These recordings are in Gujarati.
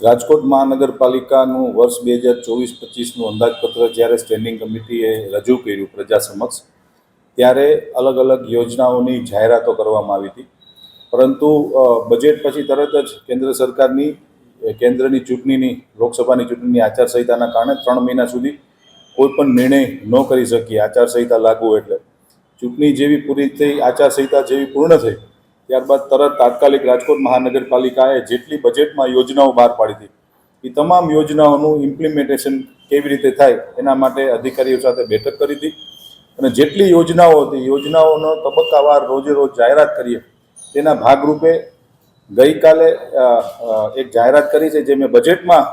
રાજકોટ મહાનગરપાલિકાનું વર્ષ બે હજાર ચોવીસ પચીસનું અંદાજપત્ર જ્યારે સ્ટેન્ડિંગ કમિટીએ રજૂ કર્યું પ્રજા સમક્ષ, ત્યારે અલગ અલગ યોજનાઓની જાહેરાતો કરવામાં આવી હતી. પરંતુ બજેટ પછી તરત જ કેન્દ્ર સરકારની કેન્દ્રની ચૂંટણીની, લોકસભાની ચૂંટણીની આચારસંહિતાના કારણે ત્રણ મહિના સુધી કોઈ પણ નિર્ણય ન કરી શકીએ આચારસંહિતા લાગુ એટલે ચૂંટણી જેવી પૂરી થઈ, આચારસંહિતા જેવી પૂર્ણ થઈ ત્યારબાદ તરત તાત્કાલિક રાજકોટ મહાનગરપાલિકાએ જેટલી બજેટમાં યોજનાઓ બહાર પાડી હતી, એ તમામ યોજનાઓનું ઇમ્પ્લિમેન્ટેશન કેવી રીતે થાય એના માટે અધિકારીઓ સાથે બેઠક કરી હતી. અને જેટલી યોજનાઓ હતી, યોજનાઓનો તબક્કાવાર રોજે રોજ જાહેરાત કરીએ, તેના ભાગરૂપે ગઈકાલે એક જાહેરાત કરી છે જે મેં બજેટમાં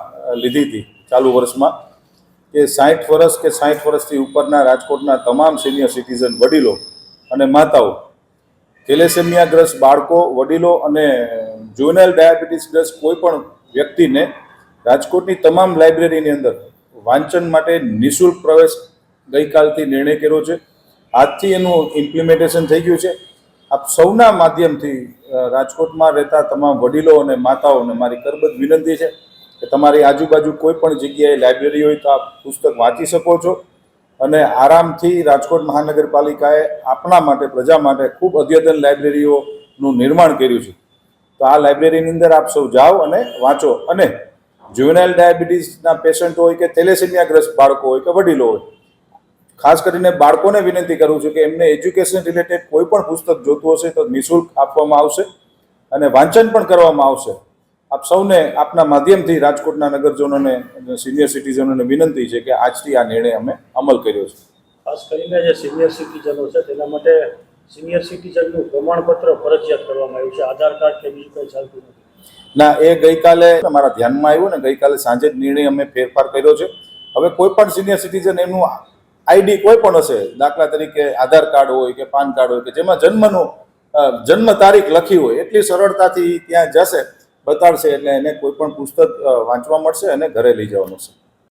લીધી હતી ચાલુ વર્ષમાં, કે સાઠ વર્ષ કે સાઠ વર્ષથી ઉપરના રાજકોટના તમામ સિનિયર સિટીઝન વડીલો અને માતાઓ થેલેસેમિયાગ્રસ્ત બાળકો, વડીલો અને જુવેનાઇલ ડાયાબિટીસગ્રસ્ત કોઈ પણ વ્યક્તિને રાજકોટની તમામ લાઇબ્રેરીની અંદર વાંચન માટે નિઃશુલ્ક પ્રવેશ ગઈકાલથી નિર્ણય કર્યો છે. આજથી એનું ઇમ્પ્લિમેન્ટેશન થઈ ગયું છે. આપ સૌના માધ્યમથી રાજકોટમાં રહેતા તમામ વડીલો અને માતાઓને મારી કરબદ વિનંતી છે કે તમારી આજુબાજુ કોઈ પણ જગ્યાએ લાઇબ્રેરી હોય તો આપ પુસ્તક વાંચી શકો છો. અને આરામથી રાજકોટ મહાનગરપાલિકાએ આપણા માટે, પ્રજા માટે ખૂબ અદ્યતન લાઇબ્રેરીઓનું નિર્માણ કર્યું છે. તો આ લાઇબ્રેરીની અંદર આપ સૌ જાઓ અને વાંચો. અને જુવેનાઇલ ડાયાબિટીસના પેશન્ટ હોય કે થેલેસેમિયાગ્રસ્ત બાળકો હોય કે વડીલો હોય, ખાસ કરીને બાળકોને વિનંતી કરું છું કે એમને એજ્યુકેશન રિલેટેડ કોઈ પણ પુસ્તક જોતું હશે તો નિઃશુલ્ક આપવામાં આવશે અને વાંચન પણ કરવામાં આવશે. આપ સૌને આપના માધ્યમથી રાજકોટના નગરજનોને સિનિયર સિટીઝનોને વિનંતી છે કે આજથી આ નિર્ણય અમે અમલ કર્યો છે. ખાસ કરીને જે સિનિયર સિટીઝનો છે તેના માટે સિનિયર સિટીઝનનું પ્રમાણપત્ર ફરજિયાત કરવામાં આવ્યું છે. આધાર કાર્ડ કે બીજું કંઈ ચાલતું નથી. ના એ ગઈકાલે મારા ધ્યાનમાં આવ્યું ને ગઈકાલે સાંજે જ નિર્ણય અમે ફેરફાર કર્યો છે. હવે કોઈ પણ સિનિયર સિટીઝન એમનું આઈડી કોઈ પણ હશે દાખલા તરીકે આધાર કાર્ડ હોય કે પાન કાર્ડ હોય કે જેમાં જન્મનું જન્મ તારીખ લખી હોય એટલી સરળતાથી ત્યાં જશે. બતાડશે એટલે એને કોઈ પણ પુસ્તક વાંચવા મળશે અને ઘરે લઈ જવાનું છે.